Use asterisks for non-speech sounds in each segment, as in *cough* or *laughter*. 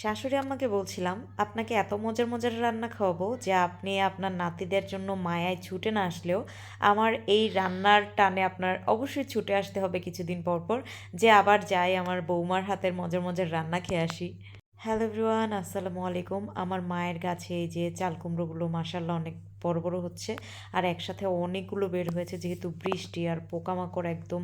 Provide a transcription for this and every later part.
শাশুড়ি আম্মাকে বলছিলাম, আপনাকে এত মজার মজার রান্না খাওয়াবো যে আপনি আপনার নাতিদের জন্য মায়ায় ছুটে না আসলেও আমার এই রান্নার টানে আপনার অবশ্যই ছুটে আসতে হবে কিছুদিন পর পর, যে আবার যাই আমার বৌমার হাতের মজার মজার রান্না খেয়ে আসি। হ্যালো এভরিওয়ান, আসসালামু আলাইকুম। আমার মায়ের গাছে এই যে চাল কুমড়োগুলো মাসাল্লাহ অনেক বড় বড় হচ্ছে। আর একসাথে অনেকগুলো বের হয়েছে, যেহেতু বৃষ্টি আর পোকামাকড় একদম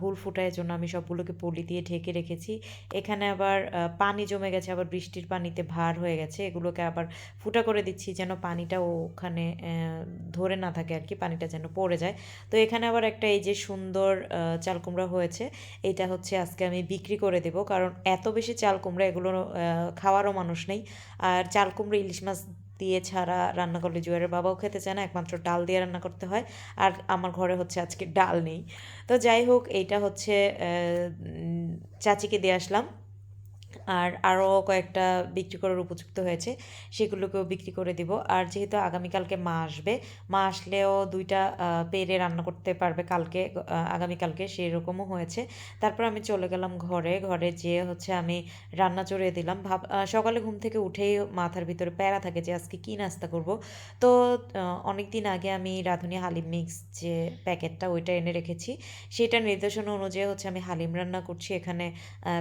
হুল ফুটায় জন্য আমি সবগুলোকে পলি দিয়ে ঢেকে রেখেছি। এখানে আবার পানি জমে গেছে, আবার বৃষ্টির পানিতে ভার হয়ে গেছে। এগুলোকে আবার ফুটা করে দিচ্ছি যেন পানিটা ওখানে ধরে না থাকে আর কি, পানিটা যেন পড়ে যায়। তো এখানে আবার একটা এই যে সুন্দর চাল কুমড়া হয়েছে, এটা হচ্ছে আজকে আমি বিক্রি করে দেব। কারণ এত বেশি চাল কুমড়া এগুলো খাওয়ারও মানুষ নেই। আর চাল কুমড়ো, ইলিশ মাছ দিয়ে ছাড়া রান্না করলে জুয়ারের বাবাও খেতে চায় না, একমাত্র ডাল দিয়ে রান্না করতে হয়। আর আমার ঘরে হচ্ছে আজকে ডাল নেই। তো যাই হোক, এইটা হচ্ছে চাচিকে দিয়ে আসলাম। আর আরও কয়েকটা বিক্রি করার উপযুক্ত হয়েছে, সেগুলোকেও বিক্রি করে দিব। আর যেহেতু আগামীকালকে মা আসবে, মা আসলেও দুইটা পেরে রান্না করতে পারবে কালকে আগামীকালকে সেই রকমও হয়েছে। তারপর আমি চলে গেলাম ঘরে ঘরে যেয়ে হচ্ছে আমি রান্না চড়িয়ে দিলাম। ভাব সকালে ঘুম থেকে উঠেই মাথার ভিতরে প্যারা থাকে যে আজকে কী নাস্তা করব। তো অনেক দিন আগে আমি রাঁধুনি হালিম মিক্স যে প্যাকেটটা ওইটা এনে রেখেছি। সেটার নির্দেশনা অনুযায়ী হচ্ছে আমি হালিম রান্না করছি। এখানে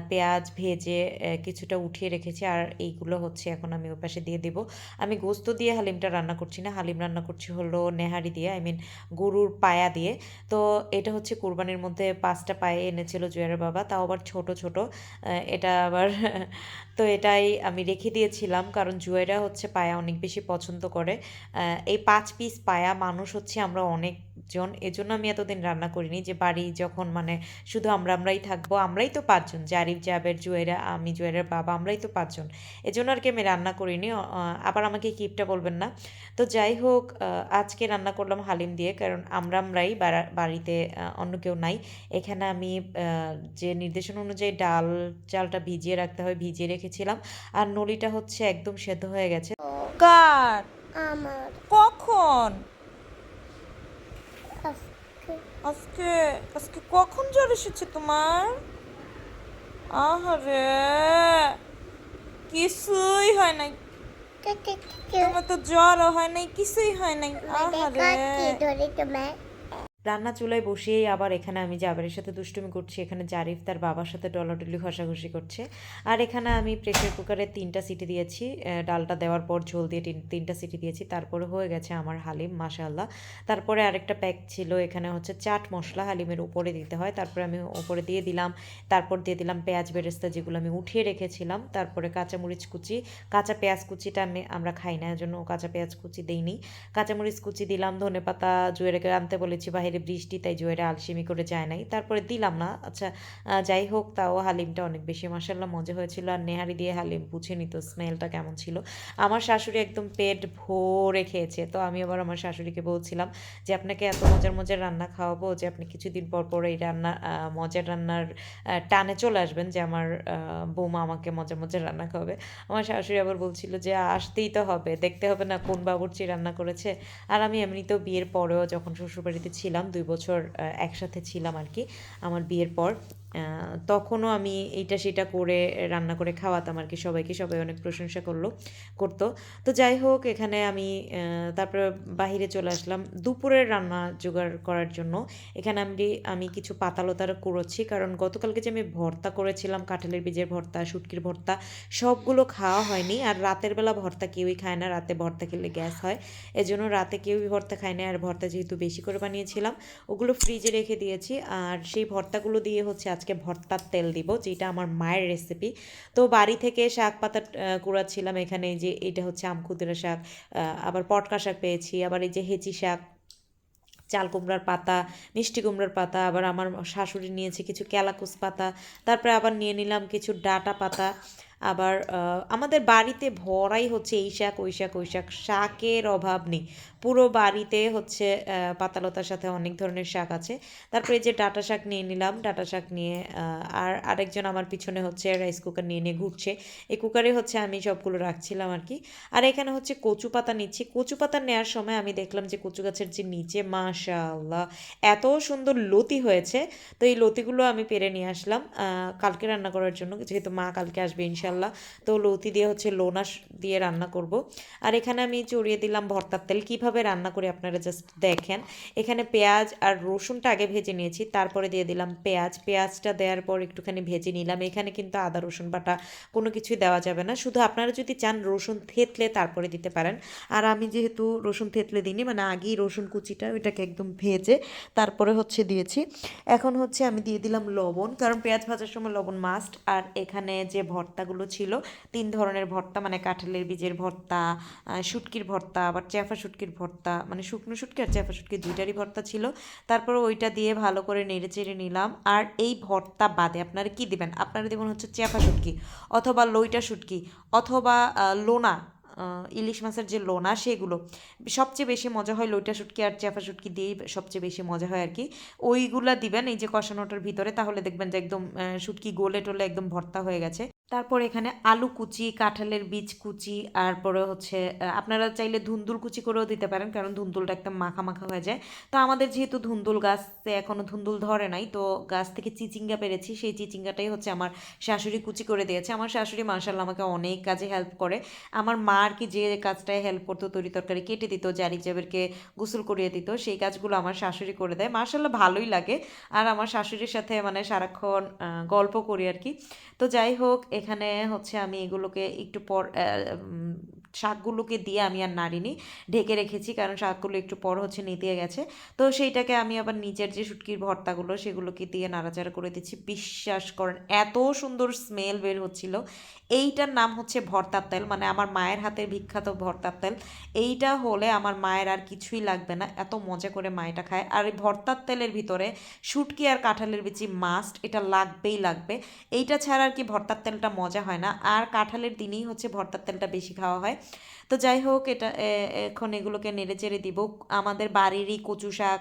পেঁয়াজ ভেজে কিছুটা উঠিয়ে রেখেছি আর এইগুলো হচ্ছে এখন আমি ওই পাশে দিয়ে দেব। আমি গোস্ত দিয়ে হালিমটা রান্না করছি না, হালিম রান্না করছি হলো নেহারি দিয়ে, আই মিন গরুর পায়া দিয়ে। তো এটা হচ্ছে কোরবানির মধ্যে পাঁচটা পায়ে এনেছিল জুয়ারের বাবা, তাও আবার ছোট ছোট। এটা আবার *laughs* তো এটাই আমি রেখে দিয়েছিলাম কারণ জুয়েরা হচ্ছে পায়া অনেক বেশি পছন্দ করে। এই পাঁচ পিস পায়া মানুষ হচ্ছে আমরা অনেকজন, এজন্য আমি এতদিন রান্না করিনি যে বাড়ি যখন মানে শুধু আমরা, আমরাই থাকব, আমরাই তো পাঁচজন, জারিফ, জাবের জুয়েরা আমি জুয়েরের বাবা আমরাই তো পাঁচজন। এজন্য আর কি আমি রান্না করিনি। আবার আমাকে কিপটা বলবেন না। তো যাই হোক আজকে রান্না করলাম হালিম দিয়ে কারণ আমরা আমরাই বাড়িতে অন্য কেউ নাই। এখানে আমি যে নির্দেশন অনুযায়ী ডাল চালটা ভিজিয়ে রাখতে হয় ভিজিয়ে রেখেছিলাম। আর নলিটা হচ্ছে একদম সেদ্ধ হয়ে গেছে। কার? আমার। কখন? আজকে আজকে কখন জ্বর এসেছে তোমার? আহারে কিছুই হয় নাই। তোমার তো জ্বরও হয় নাই কিছুই হয় নাই। আহারে। রান্না চুলায় বসিয়েই আবার এখানে আমি জাবেরের সাথে দুষ্টুমি করছি, এখানে জারিফ তার বাবার সাথে ডলাডলি ঘষাঘষি করছে। আর এখানে আমি প্রেশার কুকারে তিনটা সিটি দিয়েছি ডালটা দেওয়ার পর ঝোল দিয়ে তিন- তিনটা সিটি দিয়েছি, তারপরে হয়ে গেছে আমার হালিম, মাশাআল্লাহ। তারপরে আরেকটা প্যাক ছিল, এখানে হচ্ছে চাট মশলা হালিমের উপরে দিতে হয়, তারপরে আমি উপরে দিয়ে দিলাম, তারপর দিয়ে দিলাম পেঁয়াজ বেরেস্তা যেগুলো আমি উঠিয়ে রেখেছিলাম, তারপরে কাঁচামরিচ কুচি, কাঁচা পেঁয়াজ কুচিটা আমি, আমরা খাই না, এজন্য কাঁচা পেঁয়াজ কুচি দিইনি। কাঁচামরিচ কুচি দিলাম ধনে পাতা জুয়েরকে আনতে বলেছি বাইরে বৃষ্টি, তাই জুয়েরে আলসেমি করে যায় নাই। তারপরে দিলাম না। আচ্ছা যাই হোক, তাও হালিমটা অনেক বেশি মাসাল্লাহ মজা হয়েছিল। আর নেহারি দিয়ে হালিম বুঝে নিত স্মেলটা কেমন ছিল। আমার শাশুড়ি একদম পেট ভরে খেয়েছে। তো আমি আবার আমার শাশুড়িকে বলছিলাম যে, আপনাকে এত মজার মজার রান্না খাওয়াবো যে, আপনি কিছুদিন পর পর এই রান্না মজার রান্নার টানে চলে আসবেন যে, আমার বৌমা আমাকে মজার মজার রান্না খাওয়াবে। আমার শাশুড়ি আবার বলছিল যে, আসতেই তো হবে, দেখতে হবে না কোন বাবুর্চি রান্না করেছে। আর আমি এমনিতেও বিয়ের পরেও যখন শ্বশুরবাড়িতে ছিলাম দুই বছর একসাথে ছিলাম আর কি। আমার বিয়ের পর তখনও আমি এইটা সেটা করে রান্না করে খাওয়াতাম আর কি। সবাইকে সবাই অনেক প্রশংসা করল, করতো। তো যাই হোক, এখানে আমি তারপরে বাহিরে চলে আসলাম দুপুরের রান্না জোগাড় করার জন্য। এখানে আমি আমি কিছু পাতালতার করেছি কারণ গতকালকে যে আমি ভর্তা করেছিলাম, কাঁঠালের বীজের ভর্তা, শুটকির ভর্তা, সবগুলো খাওয়া হয়নি। আর রাতের বেলা ভর্তা কেউই খায় না, রাতে ভর্তা খেলে গ্যাস হয়। এজন্য রাতে কেউই ভর্তা খায় না। আর ভর্তা যেহেতু বেশি করে বানিয়েছিলাম, ওগুলো ফ্রিজে রেখে দিয়েছি। আর সেই ভর্তাগুলো দিয়ে হচ্ছে আজকে ভর্তার তেল দিব যেটা আমার মায়ের রেসিপি তো বাড়ি থেকে শাক পাতা কুড়াচ্ছিলাম এখানে যে এটা হচ্ছে আমখুদিরা শাক আহ, আবার পটকা শাক পেয়েছি আবার এই যে হেঁচি শাক চাল কুমড়ার পাতা মিষ্টি কুমড়ার পাতা আবার আমার শাশুড়ি নিয়েছে কিছু ক্যালাকুস পাতা তারপরে আবার নিয়ে নিলাম কিছু ডাটা পাতা। আবার আমাদের বাড়িতে ভরাই হচ্ছে এই শাক, ওই শাক ওই শাক। শাকের অভাব নেই। পুরো বাড়িতে হচ্ছে পাতালতার সাথে অনেক ধরনের শাক আছে। তারপরে যে ডাটা শাক নিয়ে নিলাম, ডাটা শাক নিয়ে আর আরেকজন আমার পিছনে হচ্ছে রাইস কুকার নিয়ে নিয়ে ঘুরছে। এই কুকারে হচ্ছে আমি সবগুলো রাখছিলাম আর কি। আর এখানে হচ্ছে কচু পাতা নিচ্ছি। কচু পাতা নেওয়ার সময় আমি দেখলাম যে কচু গাছের যে নিচে, মাশাআল্লাহ, এত সুন্দর লতি হয়েছে। তো এই লতিগুলো আমি পেরে নিয়ে আসলাম। কালকে রান্না করার জন্য, যেহেতু মা কালকে আসবে ইনশাল্লাহ ইনশাল্লাহ তো লৌতি দিয়ে হচ্ছে লোনা দিয়ে রান্না করব। আর এখানে আমি চড়িয়ে দিলাম ভর্তার তেল। কীভাবে রান্না করি আপনারা জাস্ট দেখেন। এখানে পেঁয়াজ আর রসুনটা আগে ভেজে নিয়েছি, তারপরে দিয়ে দিলাম পেঁয়াজ। পেঁয়াজটা দেওয়ার পর একটুখানি ভেজে নিলাম। এখানে কিন্তু আদা, রসুন বাটা কোনো কিছুই দেওয়া যাবে না। শুধু আপনারা যদি চান রসুন থেতলে তারপরে দিতে পারেন। আর আমি যেহেতু রসুন থেতলে দিইনি মানে আগেই রসুন কুচিটা ওইটাকে একদম ভেজে তারপরে হচ্ছে দিয়েছি। এখন হচ্ছে আমি দিয়ে দিলাম লবণ, কারণ পেঁয়াজ ভাজার সময় লবণ মাস্ট আর এখানে যে ভর্তাগুলো ছিল। তিন ধরনের ভর্তা মানে কাঁঠালের বীজের ভর্তা শুটকির ভর্তা, আবার চ্যাফা শুটকির ভর্তা মানে শুকনো শুটকি আর চ্যাফা শুটকি দুইটারই ভর্তা ছিল। তারপর ওইটা দিয়ে ভালো করে নেড়ে চেড়ে নিলাম। আর এই ভর্তা বাদে আপনারা কি দিবেন? আপনারা দেবেন হচ্ছে চ্যাফা শুটকি অথবা লইটা শুটকি অথবা লোনা ইলিশ মাছের যে লোনা সেগুলো। সবচেয়ে বেশি মজা হয় লইটা শুটকি আর চ্যাফা শুটকি দিয়েই সবচেয়ে বেশি মজা হয় আর কি। ওইগুলা দিবেন, এই যে কষানোটার ভিতরে, তাহলে দেখবেন যে একদম শুটকি গোলে টোলে একদম ভর্তা হয়ে গেছে। তারপর এখানে আলু কুচি, কাঁঠালের বীজ কুচি, তারপরে হচ্ছে আপনারা চাইলে ধুন্দুল কুচি করেও দিতে পারেন, কারণ ধুন্দুলটা একদম মাখা মাখা হয়ে যায়। তো আমাদের যেহেতু ধুন্দুল গাছে এখনও ধুন্দুল ধরে নাই, তো গাছ থেকে চিচিঙ্গা পেরেছি, সেই চিচিঙ্গাটাই হচ্ছে আমার শাশুড়ি কুচি করে দিয়েছে। আমার শাশুড়ি মার্শাল্লাহ আমাকে অনেক কাজে হেল্প করে। আমার মা আর কি যে কাজটায় হেল্প করতো, তরি তরকারি কেটে দিত, জারিক জাবেরকে গোসল করিয়ে দিত, সেই কাজগুলো আমার শাশুড়ি করে দেয়। মার্শাল্লাহ ভালোই লাগে। আর আমার শাশুড়ির সাথে মানে সারাক্ষণ গল্প করি আর কি। তো যাই হোক এখানে হচ্ছে আমি এগুলোকে একটু পর শাকগুলোকে দিয়ে আমি আর নাড়িনি, ঢেকে রেখেছি কারণ শাকগুলো একটু পর হচ্ছে নিতে গেছে। তো সেইটাকে আমি আবার নিচের যে শুটকির ভর্তাগুলো সেগুলোকে দিয়ে নাড়াচাড়া করে দিচ্ছি। বিশ্বাস করেন, এত সুন্দর স্মেল বের হচ্ছিল। এইটার নাম হচ্ছে ভর্তার তেল মানে আমার মায়ের হাতের বিখ্যাত ভর্তার তেল। এইটা হলে আমার মায়ের আর কিছুই লাগবে না, এত মজা করে মায়েটা খায়। আর এই ভর্তার তেলের ভিতরে শুটকি আর কাঁঠালের বিচি মাস্ট এটা লাগবেই লাগবে। এইটা ছাড়া আর কি ভর্তার তেলটা মজা হয় না। আর কাঁঠালের দিনেই হচ্ছে ভর্তার তেলটা বেশি খাওয়া হয়। তো যাই হোক এটা এখন এগুলোকে নেড়ে চেড়ে দিব। আমাদের বাড়িরই কচু শাক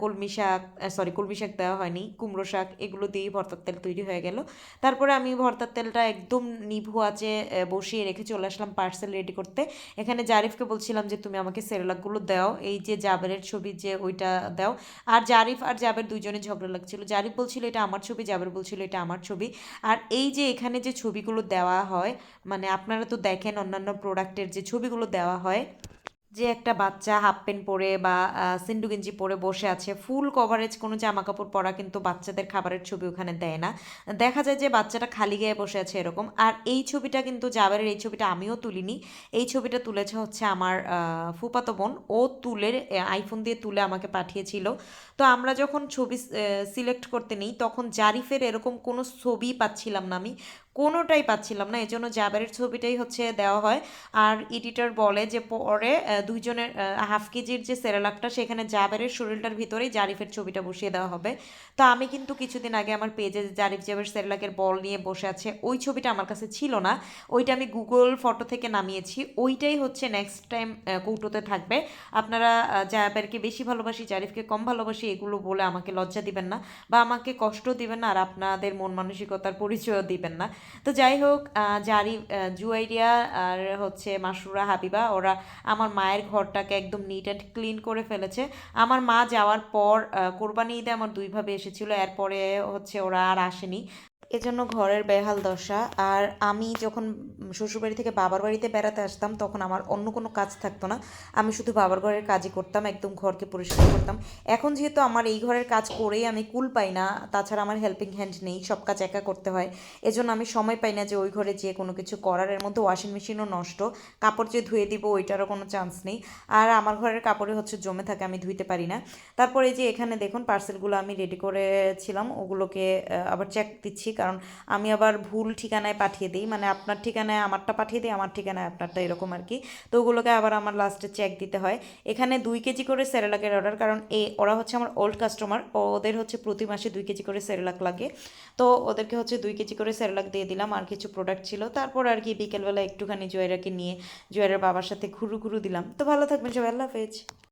কলমি শাক সরি কলমি শাক দেওয়া হয়নি কুমড়ো শাক এগুলো দিয়েই ভর্তার তেল তৈরি হয়ে গেল। তারপরে আমি ভর্তার তেলটা একদম নিভু আহ, বসিয়ে রেখে চলে আসলাম পার্সেল রেডি করতে। এখানে জারিফকে বলছিলাম যে তুমি আমাকে সেরেলাকগুলো দাও। এই যে জাবেরের ছবি যে ওইটা দাও। আর জারিফ আর জাবের দুজনে ঝগড়া লাগছিল। জারিফ বলছিল এটা আমার ছবি। জাবের বলছিল এটা আমার ছবি। আর এই যে এখানে যে ছবিগুলো দেওয়া হয় মানে আপনারা তো দেখেন অন্যান্য প্রোডাক্টের যে ছবিগুলো দেওয়া হয়, যে একটা বাচ্চা হাফ প্যান্ট পরে বা সিন্ডু গেঞ্জি পরে বসে আছে ফুল কভারেজ কোনো জামা কাপড় পরা কিন্তু বাচ্চাদের খাবারের ছবি ওখানে দেয় না। দেখা যায় যে বাচ্চাটা খালি গায়ে বসে আছে এরকম। আর এই ছবিটা কিন্তু জাবারের, এই ছবিটা আমিও তুলিনি। এই ছবিটা তুলেছে হচ্ছে আমার ফুপাতো বোন। ও তুলে আইফোন দিয়ে তুলে আমাকে পাঠিয়েছিল। তো আমরা যখন ছবি সিলেক্ট করতে নিই, তখন জারিফের এরকম কোনো ছবি পাচ্ছিলাম না আমি। কোনোটাই পাচ্ছিলাম না, এজন্য জাবেরের ছবিটাই হচ্ছে দেওয়া হয়। আর এডিটর বলে যে পরে দুইজনের হাফ কেজির যে সেরেলাকটা, সেখানে জাবেরের শরীরটার ভিতরেই জারিফের ছবিটা বসিয়ে দেওয়া হবে। তো আমি কিন্তু কিছুদিন আগে আমার পেজে জারিফ জাবের সেরেলাকের বল নিয়ে বসে আছে, ওই ছবিটা আমার কাছে ছিল না। ওইটা আমি গুগল ফটো থেকে নামিয়েছি। ওইটাই হচ্ছে নেক্সট টাইম কৌটোতে থাকবে। আপনারা জাবেরকে বেশি ভালোবাসি, জারিফকে কম ভালোবাসি, এগুলো বলে আমাকে লজ্জা দিবেন না বা আমাকে কষ্ট দিবেন না আর আপনাদের মন মানসিকতার পরিচয়ও দিবেন না। তো যাই হোক জারি জুয়াইরিয়া আর হচ্ছে মাসুরা হাবিবা, ওরা আমার মায়ের ঘরটাকে একদম নিট অ্যান্ড ক্লিন করে ফেলেছে। আমার মা যাওয়ার পর কোরবানি ঈদে আমার দুইভাবে এসেছিল, এরপরে হচ্ছে ওরা আর আসেনি। এজন্য ঘরের বেহাল দশা। আর আমি যখন শ্বশুরবাড়ি থেকে বাবার বাড়িতে বেড়াতে আসতাম, তখন আমার অন্য কোনো কাজ থাকতো না। আমি শুধু বাবার ঘরের কাজই করতাম, একদম ঘরকে পরিষ্কার করতাম। এখন যেহেতু আমার এই ঘরের কাজ করেই আমি কুল পাই না, তাছাড়া আমার হেল্পিং হ্যান্ড নেই, সব কাজ একা করতে হয়। এজন্য আমি সময় পাই না যে ওই ঘরে যেয়ে কোনো কিছু করার। এর মধ্যে ওয়াশিং মেশিনও নষ্ট। কাপড় যে ধুয়ে দিব, ওইটারও কোনো চান্স নেই। আর আমার ঘরের কাপড়ে হচ্ছে জমে থাকে, আমি ধুইতে পারি না। তারপরে যে এখানে দেখুন পার্সেলগুলো আমি রেডি করেছিলাম। ওগুলোকে আবার চেক দিচ্ছি। কারণ আমি আবার ভুল ঠিকানায় পাঠিয়ে দিই। মানে আপনার ঠিকানায় আমারটা পাঠিয়ে দিই, আমার ঠিকানায় আপনারটা এরকম আর কি। তো ওগুলোকে আবার আমার লাস্টে চেক দিতে হয়। এখানে দুই কেজি করে সেরেলাকের অর্ডার কারণ এ, ওরা হচ্ছে আমার ওল্ড কাস্টমার ওদের হচ্ছে প্রতি মাসে দুই কেজি করে সেরেলাক লাগে। তো ওদেরকে হচ্ছে দুই কেজি করে সেরেলাক দিয়ে দিলাম, আর কিছু প্রোডাক্ট ছিল। তারপর আর কি বিকেলবেলা একটুখানি জয়েরাকে নিয়ে জয়ের বাবার সাথে ঘুরু ঘুরু দিলাম। তো ভালো থাকবেন সবাই, আল্লাহ হাফেজ।